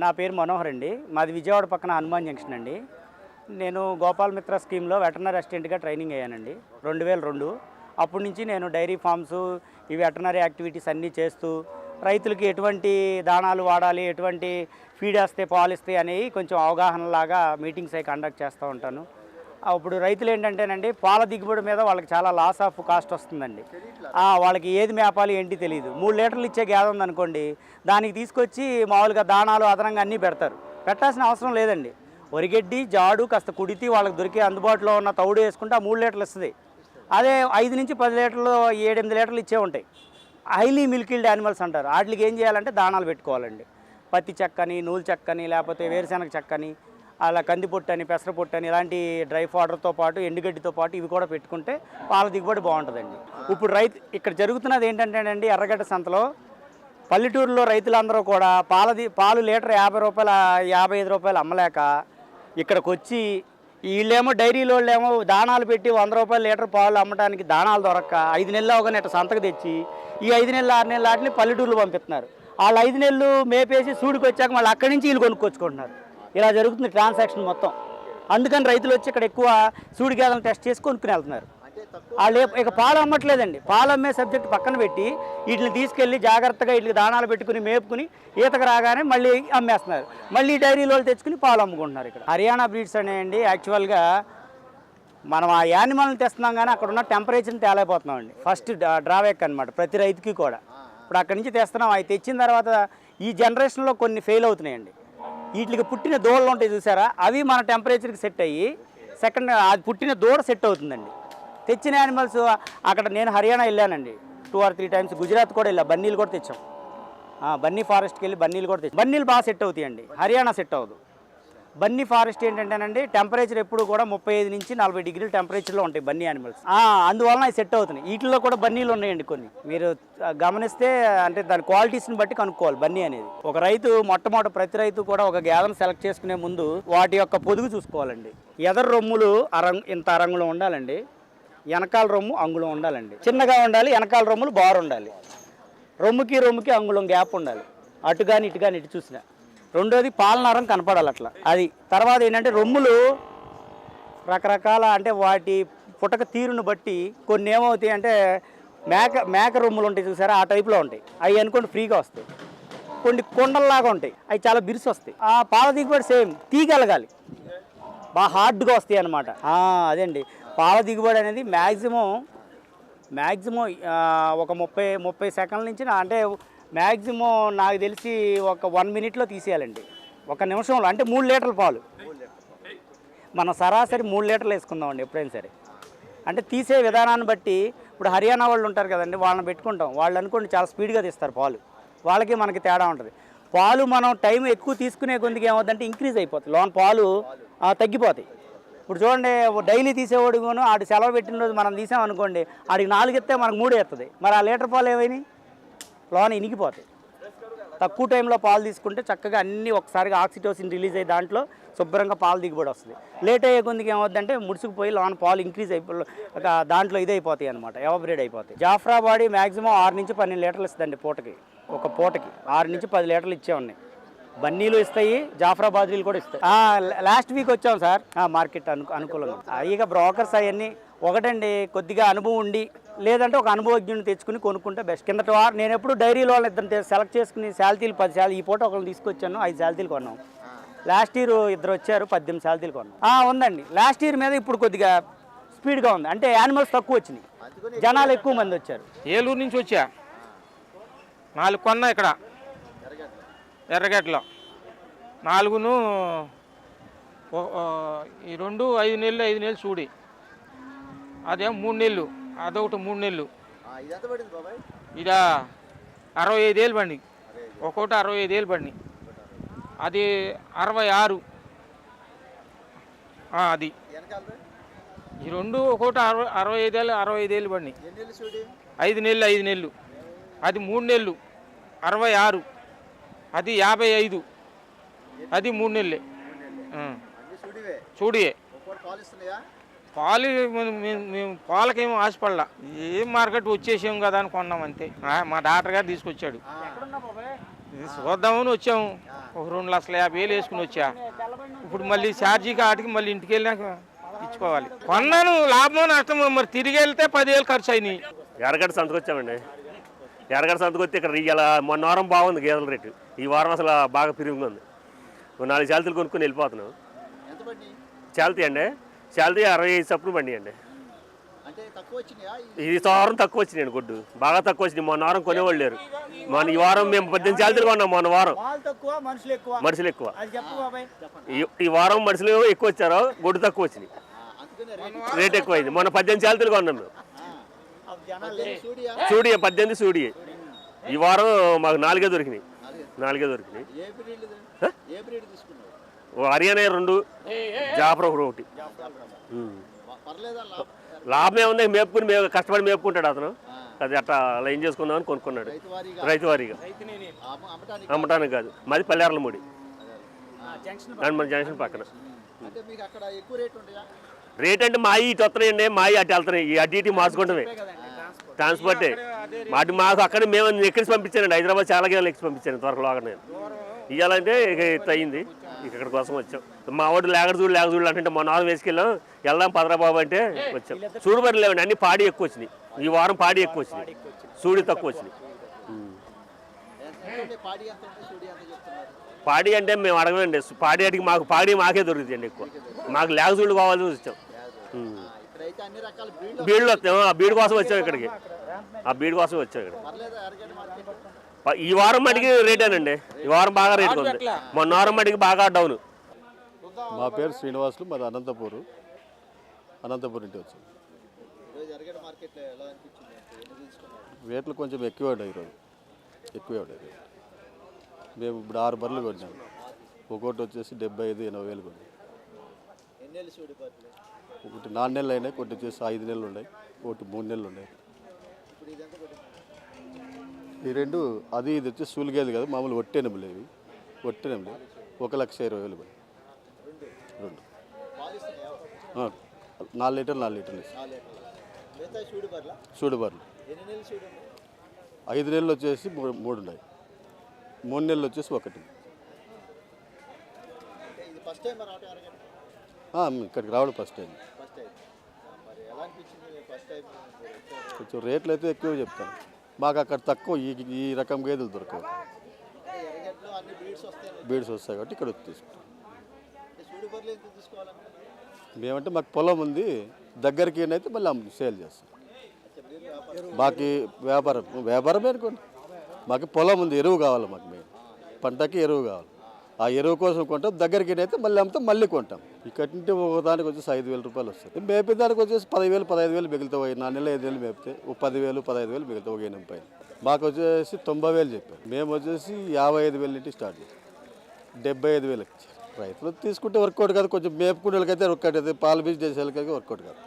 నా పేరు మనోహర్ అండి. మాది విజయవాడ పక్కన హనుమాన్ జంక్షన్ అండి. నేను గోపాల్ మిత్ర స్కీమ్లో వెటర్నరీ అసిస్టెంట్గా ట్రైనింగ్ అయ్యానండి. రెండు వేల రెండు. అప్పటి నుంచి నేను డైరీ ఫార్మ్స్ ఈ వెటర్నరీ యాక్టివిటీస్ అన్నీ చేస్తూ రైతులకి ఎటువంటి దాణాలు వాడాలి ఎటువంటి ఫీడ్ వేస్తే పాలిస్తే అనేవి కొంచెం అవగాహనలాగా మీటింగ్స్ అవి కండక్ట్ చేస్తూ ఉంటాను. అప్పుడు రైతులు ఏంటంటేనండి పాల దిగుబడి మీద వాళ్ళకి చాలా లాస్ ఆఫ్ కాస్ట్ వస్తుందండి. వాళ్ళకి ఏది మేపాలి ఏంటి తెలియదు మూడు లీటర్లు ఇచ్చే గ్యాద ఉందనుకోండి దానికి తీసుకొచ్చి మామూలుగా దాణాలు అదనంగా అన్నీ పెడతారు. పెట్టాల్సిన అవసరం లేదండి. వరిగడ్డి జాడు కాస్త కుడితి వాళ్ళకి దొరికే అందుబాటులో ఉన్న తౌడు వేసుకుంటే ఆ మూడు లీటర్లు ఇస్తుంది అదే ఐదు నుంచి పది లీటర్లు ఏడెనిమిది లీటర్లు ఇచ్చే ఉంటాయి. హైలీ మిల్కిల్డ్ యానిమల్స్ అంటారు. వాటికి ఏం చేయాలంటే దాణాలు పెట్టుకోవాలండి. పత్తి చెక్కని నూలు చెక్కని లేకపోతే వేరుశెనగ చెక్కని అలా కందిపొట్టు అని పెసరపొట్టు అని ఇలాంటి డ్రై ఫాడర్తో పాటు ఎండుగడ్డితో పాటు ఇవి కూడా పెట్టుకుంటే పాల దిగుబడి బాగుంటుందండి. ఇప్పుడు రైతు ఇక్కడ జరుగుతున్నది ఏంటంటేనండి ఎర్రగడ్డ సంతలో పల్లెటూరులో రైతులందరూ కూడా పాలది పాలు లీటర్ యాభై రూపాయల యాభై ఐదు రూపాయలు అమ్మలేక ఇక్కడికి వచ్చి వీళ్ళేమో డైరీలో వాళ్ళేమో దానాలు పెట్టి వంద రూపాయల లీటర్ పాలు అమ్మడానికి దానాలు దొరక్క ఐదు నెలలు అవగానే ఇట్లా సంతకు తెచ్చి ఈ ఐదు నెలలు ఆరు నెలలు వాటిని పల్లెటూరులు పంపిస్తున్నారు. వాళ్ళు ఐదు నెలలు మేపేసి సూడికి వచ్చాక మళ్ళీ అక్కడి నుంచి వీళ్ళు కొనుక్కొచ్చుకుంటున్నారు. ఇలా జరుగుతుంది ట్రాన్సాక్షన్ మొత్తం. అందుకని రైతులు వచ్చి ఇక్కడ ఎక్కువ సూడి గేదలను టెస్ట్ చేసి కొనుక్కుని వెళ్తున్నారు. వాళ్ళు ఇక పాలు అమ్మట్లేదండి. పాలు అమ్మే సబ్జెక్ట్ పక్కన పెట్టి వీటిని తీసుకెళ్ళి జాగ్రత్తగా వీటికి దాణాలు పెట్టుకుని మేపుకుని ఈతకు రాగానే మళ్ళీ అమ్మేస్తున్నారు. మళ్ళీ డైరీలో తెచ్చుకుని పాలు అమ్ముకుంటున్నారు ఇక్కడ. హర్యానా బ్రీడ్స్ అనేయండి యాక్చువల్గా మనం ఆ యానిమల్ని తెస్తున్నాం కానీ అక్కడ ఉన్న టెంపరేచర్ని తేలైపోతున్నామండి ఫస్ట్ డ్రాబ్యాక్ అనమాట ప్రతి రైతుకి కూడా. ఇప్పుడు అక్కడి నుంచి తెస్తున్నాం అవి తెచ్చిన తర్వాత ఈ జనరేషన్లో కొన్ని ఫెయిల్ అవుతున్నాయండి. వీటికి పుట్టిన దూడలు ఉంటాయి చూసారా? అవి మన టెంపరేచర్కి సెట్ అయ్యి సెకండ్ అది పుట్టిన దూడ సెట్ అవుతుందండి. తెచ్చిన యానిమల్స్ అక్కడ నేను హర్యానా వెళ్ళానండి. Two or three times Gujarat కూడా వెళ్ళా. బన్నీలు కూడా తెచ్చాం. బన్నీ ఫారెస్ట్కి వెళ్ళి బన్నీలు కూడా తెచ్చాం. బన్నీలు బాగా సెట్ అవుతాయండి. హర్యానా సెట్ అవ్వదు. బన్నీ ఫారెస్ట్ ఏంటంటేనండి టెంపరేచర్ ఎప్పుడు కూడా ముప్పై ఐదు నుంచి నలభై డిగ్రీల టెంపరేచర్లో ఉంటాయి బన్నీ యానిమల్స్ అందువలన అవి సెట్ అవుతున్నాయి. వీటిల్లో కూడా బన్నీలు ఉన్నాయండి కొన్ని. మీరు గమనిస్తే అంటే దాని క్వాలిటీస్ని బట్టి కనుక్కోవాలి బన్నీ అనేది. ఒక రైతు మొట్టమొదటి ప్రతి రైతు కూడా ఒక గేదెను సెలెక్ట్ చేసుకునే ముందు వాటి యొక్క పొదుగు చూసుకోవాలండి. ఎదరు రొమ్ములు అరంగు ఇంత అరంగులో ఉండాలండి. వెనకాల రొమ్ము అంగుళం ఉండాలండి. చిన్నగా ఉండాలి వెనకాల రొమ్ములు బారు ఉండాలి రొమ్ముకి రొమ్ముకి అంగుళం గ్యాప్ ఉండాలి. అటు కానీ ఇటు కానీ ఇటు చూసిన. రెండోది పాలనారం కనపడాలి అట్లా. అది తర్వాత ఏంటంటే రొమ్ములు రకరకాల అంటే వాటి పుటక తీరును బట్టి కొన్ని ఏమవుతాయి అంటే మేక మేక రొమ్ములు ఉంటాయి చూసారా? ఆ టైప్లో ఉంటాయి. అవి అనుకోండి ఫ్రీగా వస్తాయి. కొన్ని కొండల్లాగా ఉంటాయి. అవి చాలా బిరుసు వస్తాయి. ఆ పాల దిగుబడి సేమ్. తీగలగాలి బాగా హార్డ్గా వస్తాయి అనమాట అదండి. పాల దిగుబడి అనేది మ్యాక్సిమం మ్యాక్సిమం ఒక ముప్పై ముప్పై సెకండ్ల నుంచి అంటే మ్యాక్సిమం నాకు తెలిసి ఒక వన్ మినిట్లో తీసేయాలండి. ఒక నిమిషంలో అంటే మూడు లీటర్ల పాలు. మన సరాసరి మూడు లీటర్లు వేసుకుందామండి ఎప్పుడైనా సరే. అంటే తీసే విధానాన్ని బట్టి ఇప్పుడు హర్యానా వాళ్ళు ఉంటారు కదండి వాళ్ళని పెట్టుకుంటాం. వాళ్ళు అనుకోండి చాలా స్పీడ్గా తీస్తారు పాలు. వాళ్ళకి మనకి తేడా ఉంటుంది. పాలు మనం టైం ఎక్కువ తీసుకునే కొద్దిగా ఏమవుతుందంటే ఇంక్రీజ్ అయిపోతుంది. లోన్ పాలు తగ్గిపోతాయి. ఇప్పుడు చూడండి డైలీ తీసేవాడు కూడా ఆడు సెలవు పెట్టిన రోజు మనం తీసామనుకోండి ఆడికి నాలుగు ఎత్తే మనకు మూడు ఎత్తుంది. మరి ఆ లీటర్ పాలు ఏమైనాయి లోన్ ఇనికిపోతాయి తక్కువ టైంలో పాలు తీసుకుంటే చక్కగా అన్ని ఒకసారిగా ఆక్సిటోసిన్ రిలీజ్ అయ్యి దాంట్లో శుభ్రంగా పాలు దిగుబడి వస్తుంది. లేట్ అయ్యే కొద్దికి ఏమవుతుందంటే ముడుచుకుపోయి లోన పాలు ఇంక్రీజ్ అయిపో దాంట్లో ఇది అయిపోతాయి అనమాట ఎవాబ్రేడ్ అయిపోతాయి. జాఫ్రా బాడీ మాక్సిమం ఆరు నుంచి పన్నెండు లీటర్లు ఇస్తుందండి పూటకి ఒక పూటకి. ఆరు నుంచి పది లీటర్లు ఇచ్చే ఉన్నాయి. బన్నీలు ఇస్తాయి జాఫ్రా బాద్రీలు కూడా ఇస్తాయి. లాస్ట్ వీక్ వచ్చాం సార్. మార్కెట్ అను అనుకూలంగా ఇక బ్రోకర్స్ అవన్నీ ఒకటండి కొద్దిగా అనుభవం ఉండి లేదంటే ఒక అనుభవజ్ఞుని తెచ్చుకుని కొనుక్కుంటే బెస్ట్ కిందట వారు నేను ఎప్పుడు డైరీలో ఇద్దరు సెలెక్ట్ చేసుకుని శాలతీలు పది శాలి ఈ పూట ఒకరిని తీసుకొచ్చాను ఐదు శాలతీలు కొన్నాం. లాస్ట్ ఇయర్ ఇద్దరు వచ్చారు పద్దెనిమిది శాలతీలు కొన్నాం. ఉందండి. లాస్ట్ ఇయర్ మీద ఇప్పుడు కొద్దిగా స్పీడ్గా ఉంది. అంటే యానిమల్స్ తక్కువ వచ్చినాయి. జనాలు ఎక్కువ మంది వచ్చారు. ఏలూరు నుంచి వచ్చా? నాలుగు కొన్నా ఇక్కడ. ఎర్రగడ్డలో. నాలుగును ఈ రెండు ఐదు నెలలు ఐదు నెలలు చూడి. అదేం మూడు నెలలు. అదొకటి మూడు నెలలు. ఇది అరవై ఐదేళ్ళు బండి ఒక్కొక్కటి అరవై ఐదేళ్ళు బండి అది అరవై ఆరు అది. ఈ రెండు ఒక్కొక్కటి అరవై అరవై ఐదేళ్ళు అరవై ఐదేళ్ళు బండి చూడి ఐదు నెలలు ఐదు నెలలు. అది మూడు నెలలు. అరవై ఆరు అది యాభై ఐదు అది మూడు నెలలే. చూడియే ఒక్కోటి పాలు మేము- పాలకేమో ఆశపడలా. ఏం మార్కెట్ వచ్చేసాం కదా అని కొన్నాం అంతే. ఆ, మా డాక్టర్ గారు తీసుకొచ్చాడు. ఇది చూద్దామని వచ్చాము. ఒక రెండు లక్షల యాభై వేలు వేసుకుని వచ్చా. ఇప్పుడు మళ్ళీ ఛార్జీకి ఆటికి మళ్ళీ ఇంటికి వెళ్ళాక ఇచ్చుకోవాలి. కొన్నాను లాభమో నష్టమో మరి తిరిగి వెళ్తే పదివేలు ఖర్చు అయినాయి ఎర్రగడ్డ సంతకు వచ్చామండి. ఎర్రగడ్డ సంతకు వస్తే ఇక్కడ ఇవాళ మొన్న వారం బాగుంది గేదెల రేటు. ఈ వారం అసలు బాగా పెరుగుతుంది ఓ నాలుగు చాలతీలు కొనుక్కొని వెళ్ళిపోతున్నాం. చాలతీ అండి చాలతీ అరవై ఐదు చప్పుడు బండి అండి ఈ- వారం తక్కువ వచ్చినాయండి గుడ్డు. బాగా తక్కువ వచ్చినాయి. మొన్న వారం కొనేవాళ్ళు లేరు. మన ఈ వారం మేము పద్దెనిమిది చాలతీలు కొన్నాం మొన్న వారం. మనుషులు ఎక్కువ. మనుషులు ఎక్కువ. అది చెప్పు బాబాయ్. ఈ ఈ వారం మనుషులు ఎక్కువ వచ్చారు గుడ్డు తక్కువ వచ్చినాయి. రేటు ఎక్కువ అయింది మొన్న పద్దెనిమిది చాలతీలు కొన్నాం మేము. ఆ, పద్దెనిమిది సూడియా? చూడి పద్దెనిమిది చూడి ఈ వారం మాకు నాలుగే దొరికినాయి. నాలుగే దొరికినాయి. ఏ? ఏ హర్యానా రెండు జాఫర్ ఒకటి ఒకటి ఉమ్. ప- పర్లేదా లాభం? లాభం ఏముంది మేపుకుని మేము కష్టపడి మేపుకుంటాడు అతను. అది అట్లా లైన్ చేసుకుందామని కొనుక్కున్నాడు. రైతు వారీగా అమ్మటానికి కాదు. మాది పల్లెర్ల ముడి మన జంక్షన్ పక్కన. అంటే రేట్ అంటే మాయి ఇటు వస్తున్నాయండి మాయి అటు వెళ్తున్నాయి. ఈ అటు ఇటు మార్చుకుంటమే ట్రాన్స్పోర్టే మాటి మాకు అక్కడ మేము ఎక్కించి పంపించానండి. హైదరాబాద్ చాలా గేదెలు ఎక్కించి పంపించాను త్వరలో అక్కడ నేను. ఇవ్వాలంటే ఇక అయింది. ఇక్కడ కోసం వచ్చాం. మా వాడు లేగడ చూడు లేగ చూడు అంటే మొన్న వారం వేసుకెళ్ళాం. వెళ్దాం పదరా బాబు అంటే వచ్చాం. చూడు బరి లేవండి అన్ని పాడి ఎక్కువ వచ్చినాయి. ఈ వారం పాడి ఎక్కువ వచ్చినాయి. సూడి తక్కువ వచ్చినాయి. పాడి అంటే మేము అడగమండి పాడి అడిగి మాకు పాడి మాకే దొరుకుతాయండి ఎక్కువ. మాకు లేగ చూడు కావాలని వచ్చాం. బీడులు బీడ్లు వస్తాం ఆ బీడ్ కోసం వచ్చాం ఇక్కడికి. ఆ బీడు కోసం వచ్చాం ఇక్కడ. ఈ వారం మటుకి రేటేనండి ఈ వారం బాగా రేట్ ఉంది. మొన్న వారం మటుకి బాగా డౌన్ మా పేరు శ్రీనివాసులు మాది అనంతపూరు. అనంతపూర్ ఇంటి వచ్చాం. రేట్లు కొంచెం ఎక్కువే ఉన్నాయి ఈరోజు. ఎక్కువే ఉన్నాయి. మేము ఇప్పుడు ఆరు బర్రెలు కొన్నాం. ఒక్కొక్కటి వచ్చేసి డెబ్బై ఐదు ఎనభై వేలు కొన్నాం. ఒకటి నాలుగు నెలలు అయినాయి కొన్ని వచ్చేసి ఐదు నెలలు ఉన్నాయి ఒకటి మూడు నెలలు ఉన్నాయి ఇప్పుడు ఇది ఎంత పడింది ఈ రెండు అది ఇది వచ్చి సూలిగేది కదా మామూలు ఒట్టెనములు ఇవి. ఒట్టెనములు ఒక లక్ష ఇరవై వేలు రెండు. నాలుగు లీటర్లు నాలుగు లీటర్లు ఇస్తాం. నాలుగు లీటర్లు. మిగతా సూడి బర్రెల? చూడు బర్రెలు. ఎన్ని నెలలు సూడి ఉంది ఐదు నెలలు వచ్చేసి మూడు మూడు ఉన్నాయి. మూడు నెలలు వచ్చేసి ఒకటి. ఇక్కడికి రావడం ఫస్ట్ టైం కొంచెం రేట్లు అయితే ఎక్కువ చెప్తాను. మాకు అక్కడ తక్కువ ఈ ఈ రకం గేదెలు దొరకవు. బీడ్స్ వస్తాయి కాబట్టి ఇక్కడ వచ్చి తీసుకుంటాం. అంటే మేమంటే మాకు పొలం ఉంది దగ్గరికి అయితే మళ్ళీ సేల్ చేస్తాం. అంటే వ్యాపారం మాకు వ్యాపారం వ్యాపారమే అనుకోండి. మాకు పొలం ఉంది ఎరువు కావాలి మాకు మేము పంటకి ఎరువు కావాలి. ఆ ఎరువు కోసం కొంటాం దగ్గరికి అయితే మళ్ళీ అమ్ముతాం మళ్ళీ కొంటాం. ఇక్కడి నుండి ఒక దానికి వచ్చేసి ఐదు వేల రూపాయలు వస్తాయి మేపే దానికి వచ్చేసి పదివేలు పదహైదు వేలు మిగులుతాయి. నా నెల ఐదు వేలు మేపితే ఒక పదివేలు పదహైదు వేలు మిగులుతాయి. ఒక ఎనిమిది పైన మాకు వచ్చేసి తొంభై వేలు చెప్పారు. మేము వచ్చేసి యాభై ఐదు వేలు నుండి స్టార్ట్ చేసాం డెబ్బై ఐదు వేలకు రైతులు తీసుకుంటే వర్కౌట్ కాదు. కొంచెం మేపుకునే వాళ్ళకైతే వర్కౌట్ అవుతుంది పాలు బిజినెస్ వాళ్ళకైతే వర్కౌట్ కాదు.